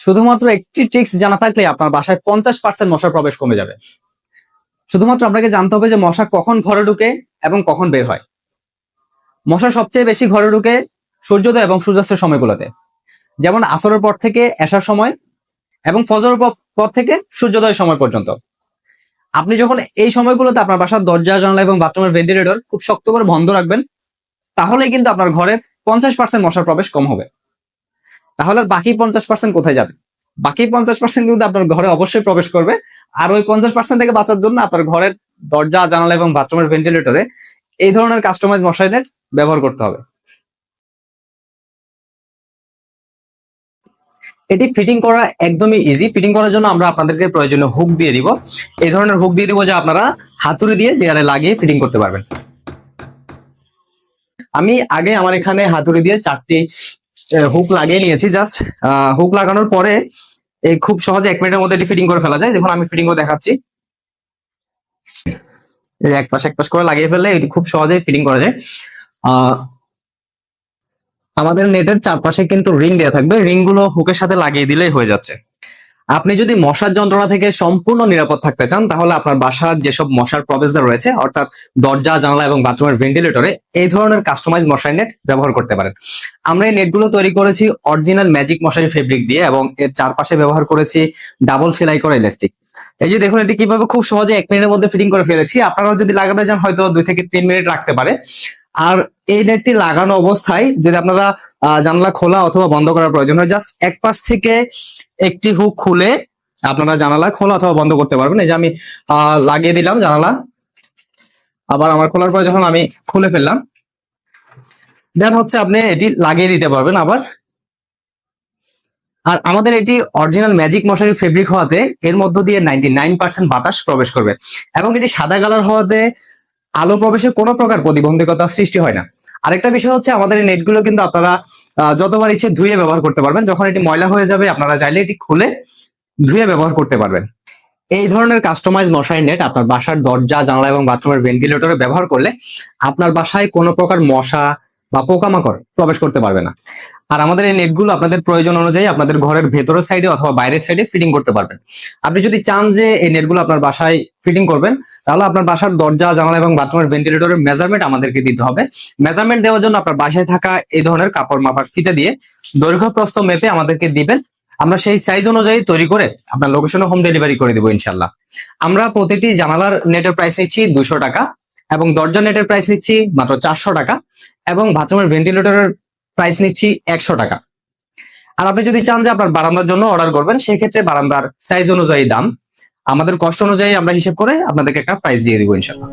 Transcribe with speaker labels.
Speaker 1: শুধুমাত্র একটি ট্রিক্স জানা থাকলে আপনার বাসায় পঞ্চাশ পার্সেন্ট মশার প্রবেশ কমে যাবে। শুধুমাত্র আপনাকে জানতে হবে যে মশা কখন ঘরে ঢুকে এবং কখন বের হয়। মশা সবচেয়ে বেশি ঘরে ঢুকে সূর্যোদয় এবং সূর্যাস্তের সময়গুলোতে। যেমন আসরের পর থেকে এসার সময় এবং ফজরের পর- পর থেকে সূর্যোদয়ের সময় পর্যন্ত। আপনি যখন এই সময়গুলোতে আপনার বাসার দরজা, জানলা এবং বাথরুমের ভেন্টিলেটর খুব শক্ত করে বন্ধ রাখবেন, তাহলেই কিন্তু আপনার ঘরে পঞ্চাশ পার্সেন্ট মশার প্রবেশ কম হবে। তাহলে আর বাকি পঞ্চাশ পার্সেন্ট কোথায় যাবে? বাকি পঞ্চাশ পার্সেন্ট কিন্তু আপনার ঘরে অবশ্যই প্রবেশ করবে। আর ওই পঞ্চাশ পার্সেন্ট থেকে বাঁচার জন্য আপনার ঘরের দরজা, জানালা এবং বাথরুমের ভেন্টিলেটরে এই ধরনের কাস্টমাইজ মশারি নেট ব্যবহার করতে হবে। এটি ফিটিং করা একদমই ইজি ফিটিং করার জন্য আমরা আপনাদেরকে প্রয়োজনীয় হুক দিয়ে দিব। এই ধরনের হুক দিয়ে দিব যে আপনারা হাতুড়ি দিয়ে দেয়ালে লাগিয়ে ফিটিং করতে পারবেন। আমি আগে আমার এখানে হাতুড়ি দিয়ে চারটি হুক লাগিয়ে নিয়েছি জাস্ট হুক লাগানোর পরে এই খুব সহজে এক মিনিটের মধ্যে ফিটিং করে ফেলা যায়। দেখুন, আমি ফিটিং করে দেখাচ্ছি। এক পাশ এক পাশ করে লাগিয়ে ফেললে এটি খুব সহজে ফিটিং করা যায়। আমাদের নেটের চারপাশে কিন্তু রিং দেওয়া থাকবে। রিংগুলো হুকের সাথে লাগিয়ে দিলেই হয়ে যাচ্ছে। আপনি যদি মশার যন্ত্রণা থেকে সম্পূর্ণ নিরাপদ থাকতে চান, তাহলে আপনার বাসার যেসব মশার প্রবেশদ্বার রয়েছে, অর্থাৎ দরজা, জানালা এবং বাথরুমের ভেন্টিলেটরে এই ধরনের কাস্টমাইজ মশারি নেট ব্যবহার করতে পারেন। আমরা এই নেটগুলো তৈরি করেছি অরিজিনাল ম্যাজিক মশারি ফেব্রিক দিয়ে এবং এর চারপাশে ব্যবহার করেছি ডাবল সেলাই করা ইলাস্টিক এই যে দেখুন, এটি কীভাবে খুব সহজে এক মিনিটের মধ্যে ফিটিং করে ফেলেছি। আপনারাও যদি লাগাতে চান, হয়তো দুই থেকে তিন মিনিট রাখতে পারে। আর এই নেটটি লাগানো অবস্থায় যদি আপনারা জানালা খোলা অথবা বন্ধ করার প্রয়োজন হয় জাস্ট এক পাশ থেকে একটি হুক খুলে আপনারা জানালা খোলা অথবা বন্ধ করতে পারবেন। এই যে আমি লাগিয়ে দিলাম জানালা। আবার আমার খোলার পরে যখন আমি খুলে ফেললাম দেন হচ্ছে আপনি এটি লাগিয়ে দিতে পারবেন আবার। আর আমাদের এটি অরিজিনাল ম্যাজিক মশারি ফেব্রিক হওয়াতে এর মধ্য দিয়ে নাইনটি বাতাস প্রবেশ করবে। এবং এটি সাদা কালার হওয়াতে আলো প্রবেশে কোনো প্রকার প্রতিবন্ধকতা সৃষ্টি হয় না। আরেকটা বিষয় হচ্ছে আমাদের এই নেটগুলো কিন্তু আপনারা যতবার ইচ্ছে ধুয়ে ব্যবহার করতে পারবেন। যখন এটি ময়লা হয়ে যাবে, আপনারা চাইলে এটি খুলে ধুয়ে ব্যবহার করতে পারবেন। এই ধরনের কাস্টমাইজ মশারি নেট আপনার বাসার দরজা, জানলা এবং বাথরুমের ভেন্টিলেটরে ব্যবহার করলে আপনার বাসায় কোনো প্রকার মশা বা পোকামাকড় প্রবেশ করতে পারবে না। আর আমাদের এই নেটগুলো আপনাদের প্রয়োজন অনুযায়ী আপনাদের ঘরের ভেতরের সাইডে অথবা বাইরের সাইডে ফিটিং করতে পারবেন। আপনি যদি চান যে এই নেটগুলো আপনার বাসায় ফিটিং করবেন, তাহলে আপনার বাসার দরজা, জানালা এবং বাথরুমের ভেন্টিলেটরের মেজারমেন্ট আমাদেরকে দিতে হবে। মেজারমেন্ট দেওয়ার জন্য আপনার বাসায় থাকা এই ধরনের কাপড় মাপার ফিতে দিয়ে দৈর্ঘ্য প্রস্থ মেপে আমাদেরকে দিবেন। আমরা সেই সাইজ অনুযায়ী তৈরি করে আপনার লোকেশনে হোম ডেলিভারি করে দেবো ইনশাল্লাহ আমরা প্রতিটি জানালার নেটের প্রাইস নিচ্ছি দুশো টাকা। এবং দরজা নেটের প্রাইস নিচ্ছি মাত্র চারশো টাকা এবং বাথরুমের ভেন্টিলেটরের প্রাইস নিচ্ছি একশো টাকা। আর আপনি যদি চান যে আপনার বারান্দার জন্য অর্ডার করবেন, সেক্ষেত্রে বারান্দার সাইজ অনুযায়ী দাম। আমাদের কষ্ট অনুযায়ী আমরা হিসেব করে আপনাদেরকে একটা প্রাইস দিয়ে দিব ইনশাল্লাহ